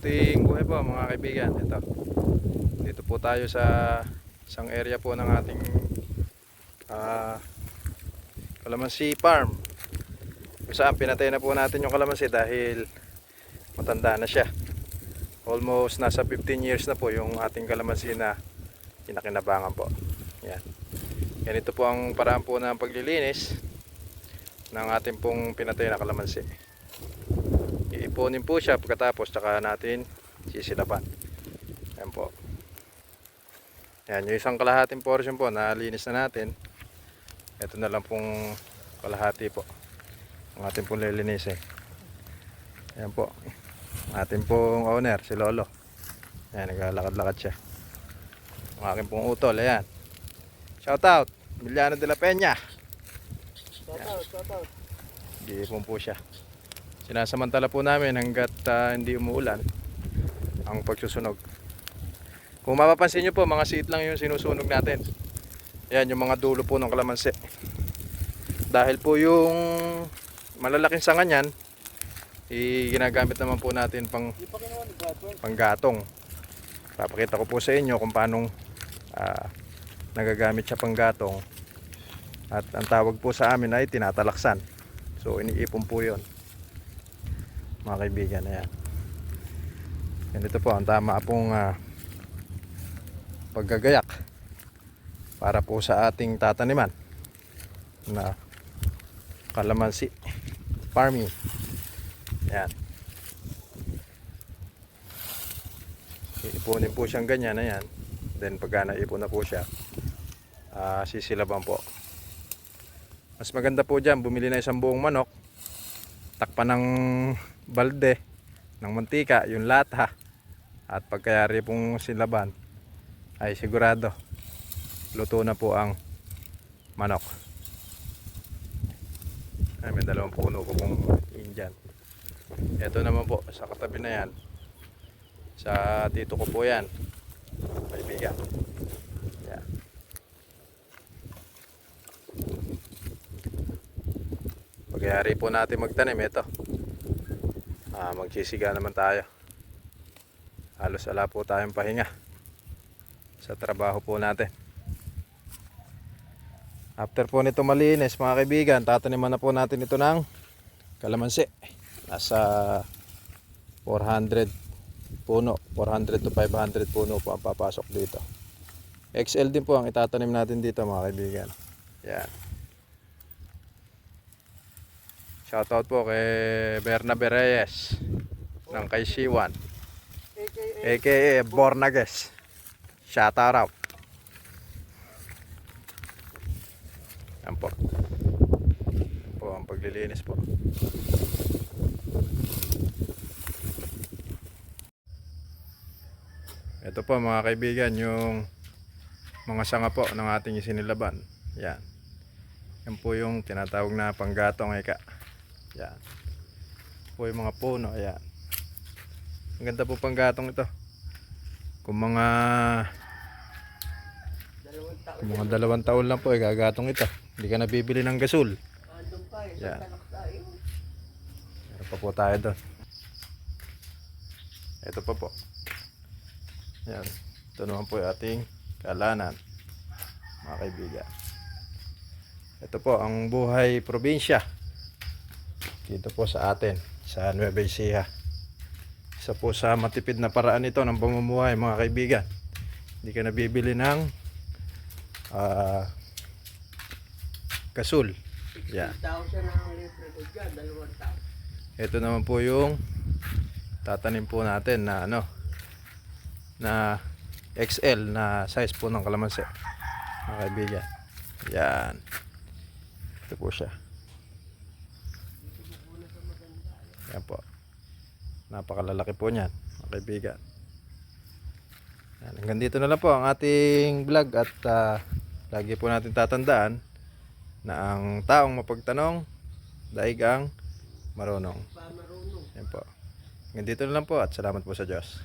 po mga kaibigan. Ito. Dito po tayo sa isang area po ng ating ah kalamansi farm. Kung saan pinatay na po natin yung kalamansi dahil matanda na siya. Almost nasa 15 years na po yung ating kalamansi na kinakinabangan po. Yan. Ganito po ang paraan po ng paglilinis ng ating pong pinatay na kalamansi. Iipunin po siya pagkatapos tsaka natin sisilaban. Yan po. Yan, yung isang kalahating portion po na linis na natin. Ito na lang pong kalahati po. Ang ating pong lilinisin. Yan po. Ating pong owner, si Lolo. Yan, naglalakad-lakad siya. Ang aking pong utol, ayan. Shout out, Emiliano de la Peña. Shout out, shout out. Giipon po siya. Sinasamantala po namin hanggat ah, hindi umuulan ang pagsusunog. Kung mapapansin nyo po, mga siit lang yung sinusunog natin. Yan, yung mga dulo po ng kalamansi. Dahil po yung malalaking sanga niyan, ginagamit naman po natin pang panggatong. Papakita ko po sa inyo kung paano ah, nagagamit siya panggatong. At ang tawag po sa amin ay tinatalaksan. So iniipon po yon mga kaibigan. Ayan. Ganito po ang tama pong ah, paggagayak para po sa ating tataniman na kalamansi farming. Ayan. Iipunin po siyang ganyan na yan. Then pagka naipon na po siya, ah, sisilaban po. Mas maganda po dyan, bumili na isang buong manok, takpan ng balde, ng mantika, yung lata, at pagkayari pong silaban, ay sigurado, luto na po ang manok. Ay, may dalawang puno ko pong Indian. Ito naman po, sa katabi na yan, sa tito ko po yan, kaibigan. Yan. Pagyari po natin magtanim, ito. Ah, magsisiga naman tayo. Halos wala po tayong pahinga sa trabaho po natin. After po nito malinis mga kaibigan, tataniman na po natin ito ng kalamansi. Nasa 400 puno, 400 to 500 puno po ang papasok dito. XL din po ang itatanim natin dito mga kaibigan. Yan. Shoutout po kay Bernabe Reyes ng kay Siwan AKA Bornages. Shoutout out. Yan po. Yan po ang paglilinis po. Ito po mga kaibigan yung mga sanga po ng ating isinilaban. Yan. Yan po yung tinatawag na panggatong eka. Yan. Po yung mga puno. Yan. Ang ganda po panggatong ito. Kung mga kung mga dalawang taon lang po, eh, gagatong ito. Hindi ka nabibili ng gasol. Yan. Meron pa po tayo doon. Ito pa po. Yan. Ito naman po yung ating kalanan. Mga kaibigan. Ito po ang buhay probinsya. Dito po sa atin. Sa Nueva Ecija. Isa po sa matipid na paraan ito ng pamumuhay mga kaibigan. Hindi ka nabibili ng ah gasol. Yan. 6,000 ang libre ko dyan. Dalawang taon. Ito naman po yung tatanim po natin na ano na XL na size po ng kalamansi. Mga kaibigan. Yan. Ito po siya. Yan po. Napakalalaki po niyan, mga kaibigan. Yan. Hanggang dito na lang po ang ating vlog at ah, lagi po natin tatandaan na ang taong mapagtanong daig ang marunong. Pa marunong. Yan po. Hanggang dito na lang po at salamat po sa Diyos.